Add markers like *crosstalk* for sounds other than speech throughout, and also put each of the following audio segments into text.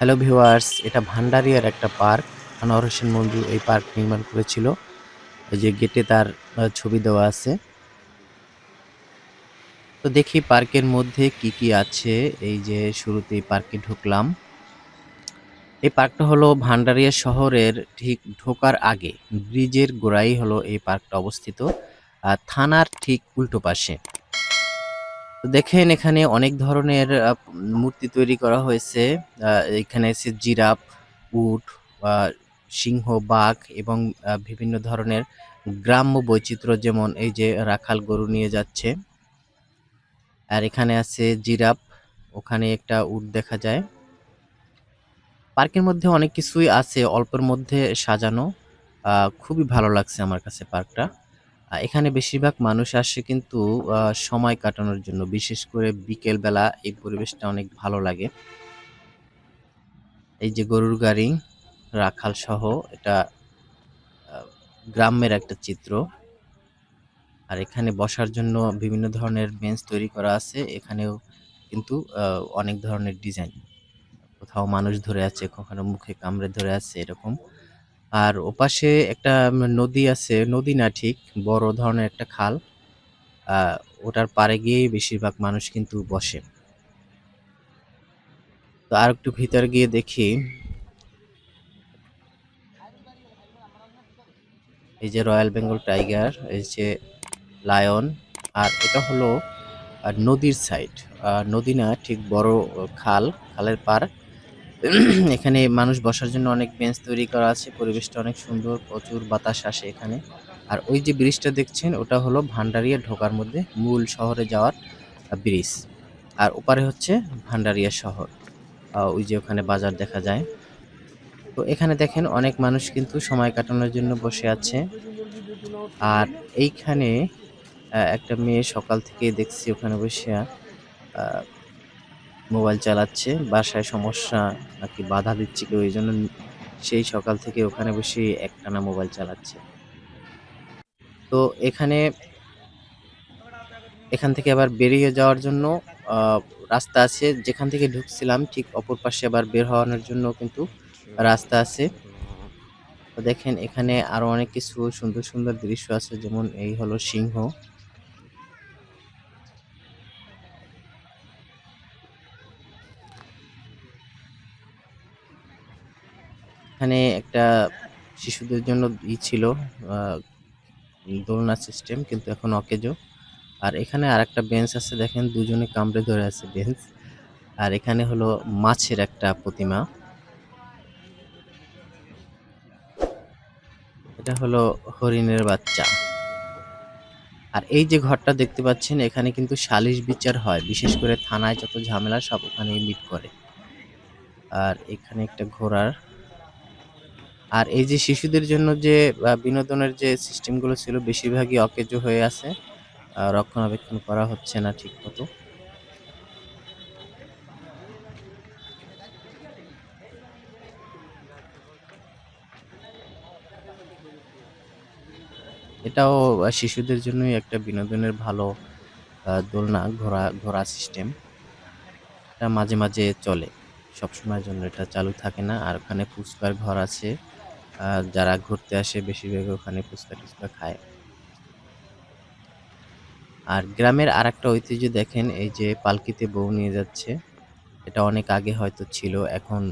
Hello viewers এটা ভান্ডারিয়ার একটা park. Anwar Hossain Manju এই পার্ক নির্মাণ করেছিল। ওই যে গেটে তার ছবি দেওয়া আছে। তো দেখি পার্কের মধ্যে কি কি আছে। এই যে শুরুতেই পার্কে ঢুকলাম। এই পার্কটা হলো ভান্ডারিয়া শহরের ঠিক ঢোকার আগে। ব্রিজের গোড়াই হলো এই পার্কটা অবস্থিত। থানার ঠিক উল্টো পাশে। দেখেন এখানে অনেক ধরনের মূর্তি তৈরি করা হয়েছে। এখানে আছে জিরাফ, উট সিংহ, বাঘ এবং বিভিন্ন ধরনের গ্রাম্য বৈচিত্র্য যেমন এই যে রাখাল গরু নিয়ে যাচ্ছে। আর এখানে আছে জিরাফ, ওখানে একটা উট দেখা যায়। পার্কের মধ্যে অনেক কিছুই আছে, অল্পের মধ্যে সাজানো। খুবই ভালো লাগছে আমার কাছে পার্কটা। এখানে বেশিরভাগ মানুষ আসে কিন্তু সময় কাটানোর জন্য। বিশেষ করে বিকেল বেলা এই পরিবেশটা অনেক ভালো লাগে। এই যে গরুর গাড়ি, রাখাল সহ, এটা গ্রামের একটা চিত্র। আর এখানে বসার জন্য বিভিন্ন ধরনের বেঞ্চ তৈরি করা আছে। এখানেও কিন্তু অনেক ধরনের ডিজাইন। কোথাও মানুষ ধরে আছে, কখনো মুখে কামড়ে ধরে আছে, এরকম। আর ওপাশে একটা নদী আছে, নদী না ঠিক, বড় ধরনের একটা খাল। ওটার পাড়ে গিয়েই বেশিরভাগ মানুষ কিন্তু বসে। তো আর একটু ভিতরে গিয়ে দেখি। এই যে রয়্যাল বেঙ্গল টাইগার, এই যে লায়ন, আর এটা হলো নদীর সাইড। নদী না ঠিক বড় খাল, খালের পার *clears throat* এখানে মানুষ বসার জন্য অনেক বেঞ্চ তৈরি করা আছে, পরিবেশটা অনেক সুন্দর, প্রচুর বাতাস আসে এখানে। আর ওই যে ব্রিজটা দেখছেন, ওটা হলো ভান্ডারিয়া ঢোকার মধ্যে মূল শহরে যাওয়ার ব্রিজ। আর ওপারে হচ্ছে ভান্ডারিয়া শহর ওই যে ওখানে বাজার দেখা যায়। তো এখানে দেখেন অনেক মানুষ কিন্তু সময় কাটানোর জন্য বসে আছে। আর এইখানে একটা মেয়ে সকাল থেকে দেখছি ওখানে বসে মোবাইল চালাচ্ছে, বাসায় সমস্যা নাকি বাধা দিচ্ছে কেউ, এই জন্য সেই সকাল থেকে ওখানে বসে একটানা মোবাইল চালাচ্ছে। তো এখানে, এখান থেকে আবার বেরিয়ে যাওয়ার জন্য রাস্তা আছে। যেখান থেকে ঢুকছিলাম, ঠিক অপর পাশে আবার বের হওয়ানোর জন্য কিন্তু রাস্তা আছে। তো দেখেন, এখানে আরও অনেক কিছু সুন্দর সুন্দর দৃশ্য আছে। যেমন এই হলো সিংহ। এখানে একটা শিশুদের জন্য ই ছিল দোলনা সিস্টেম কিন্তু এখন অকেজো। আর এখানে আর একটা বেঞ্চ আছে, দেখেন, দুজনে কামড়ে ধরে আছে বেঞ্চ আর এখানে হলো মাছের একটা প্রতিমা। এটা হলো হরিণের বাচ্চা। আর এই যে ঘরটা দেখতে পাচ্ছেন, এখানে কিন্তু সালিশ বিচার হয়, বিশেষ করে থানায় যত ঝামেলা সব ওখানে মিট করে। আর এখানে একটা ঘোড়ার আর এই যে শিশুদের জন্য যে বিনোদনের যে সিস্টেমগুলো ছিল বেশিরভাগই অকেজো হয়ে আছে রক্ষণাবেক্ষণ করা হচ্ছে না ঠিক মতো এটাও শিশুদের জন্যই একটা বিনোদনের ভালো দোলনা, ঘোরা ঘোরা সিস্টেম। এটা মাঝে মাঝে চলে। সবসময়ের জন্য এটা চালু থাকে না। আর ওখানে ফুচকার ঘর আছে। যারা ঘুরতে আসে বেশিরভাগ ওখানে ফুচকা টুচকা খায়। আর গ্রামের আর একটা ঐতিহ্য দেখেন এই যে পালকিতে বউ নিয়ে যাচ্ছে। এটা অনেক আগে হয়তো ছিল এখন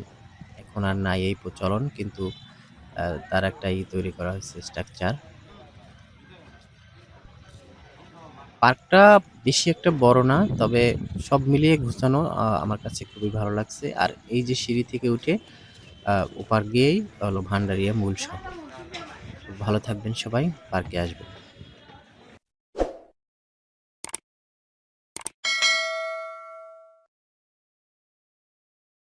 এখন আর নাই এই প্রচলন কিন্তু তার একটা ই তৈরি করা হয়েছে স্ট্রাকচার পার্কটা বেশি একটা বড় না তবে সব মিলিয়ে আহ, আমার কাছে খুবই ভালো লাগছে। আর এই যে সিঁড়ি থেকে উঠে ওপার গিয়েই হলো ভান্ডারিয়া মূল শহর। ভালো থাকবেন সবাই পার্কে আসবেন।